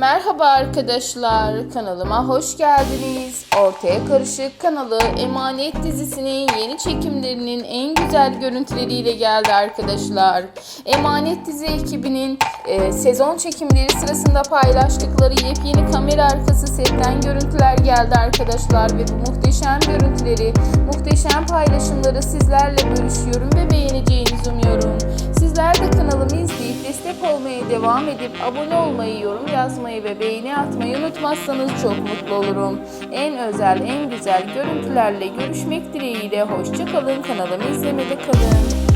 Merhaba arkadaşlar, kanalıma hoş geldiniz. Ortaya Karışık kanalı Emanet dizisinin yeni çekimlerinin en güzel görüntüleriyle geldi arkadaşlar. Emanet dizi ekibinin e, sezon çekimleri sırasında paylaştıkları yepyeni kamera arkası setten görüntüler geldi arkadaşlar ve bu muhteşem görüntüleri, muhteşem paylaşımları sizlerle bölüşüyorum ve beğeneceğinizi umuyorum. Olmaya devam edip abone olmayı, yorum yazmayı ve beğeni atmayı unutmazsanız çok mutlu olurum. En özel, en güzel görüntülerle görüşmek dileğiyle hoşçakalın. Kanalımı izlemede kalın.